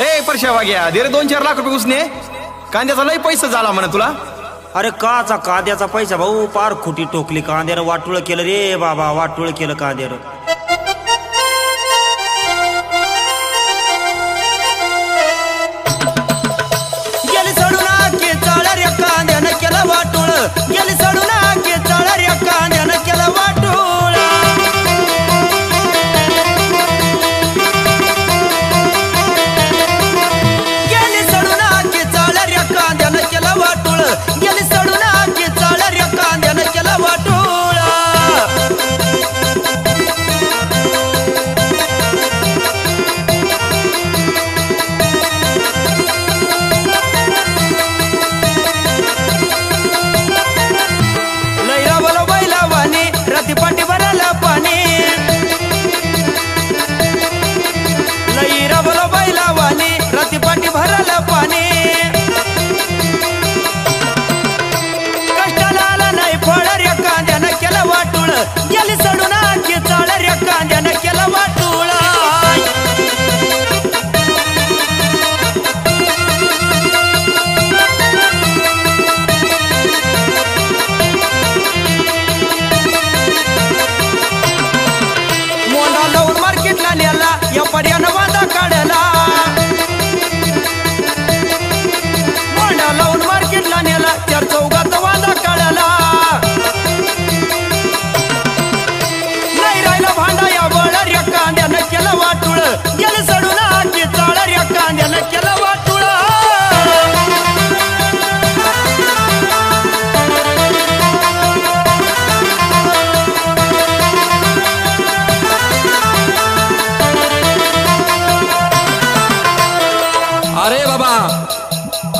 ए परशा वाग्या दे रे दोन चार लाख रुपये उसने. कांद्याचा लय पैसा झाला म्हणा तुला. अरे काचा कांद्याचा पैसा भाऊ पार खुटी टोकली कांद्यानं वाटुळ केलं रे बाबा वाटुळ केलं कांद्यानं.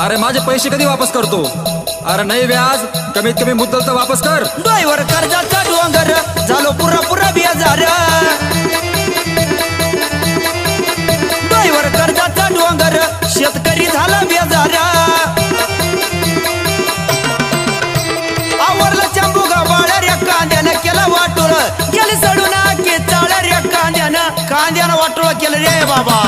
अरे माझे पैसे कधी वापस करतो? अरे नाही व्याज. कमीत कमी मुद्दल तर वापस कर. डोईवर कर्जाचा डोंगर. झालो पुरा पुरा बेजार डोईवर कर्जाचा डोंगर. शेतकरी झाला बेजार आवरला चंबू गाबाळ्या रे कांद्यानं केला वाटोळ. गेली सडून की चाळ रे कांद्यानं. कांद्यानं वाटोळ केलं रे बाबा.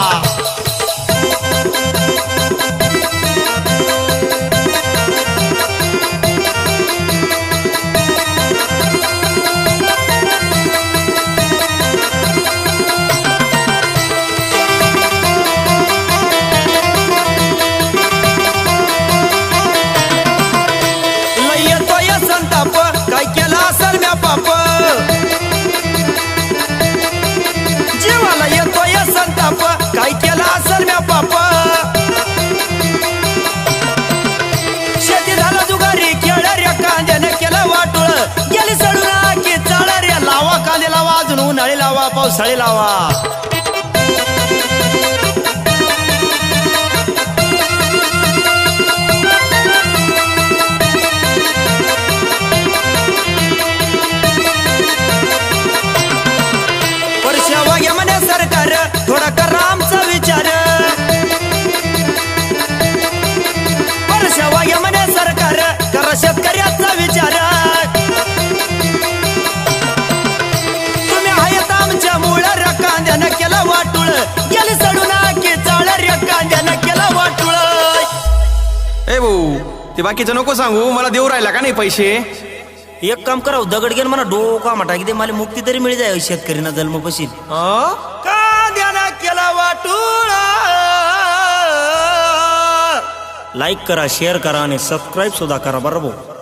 पावसाळी लावा. वर्षा थोडा करा आमचा विचार. वर्षा वाग्या म्हणे सरकार करा ते बाकीचं नको सांगू मला देऊ राहिला का नाही पैसे? एक काम कराव दगड घेऊन मला डोका मटा की मला मुक्ती तरी मिळी जाय शेतकरीना जन्म पशील अं? कांद्यानं केला वाटुळ? लाईक करा शेअर करा आणि सबस्क्राईब सुद्धा करा बरोबर?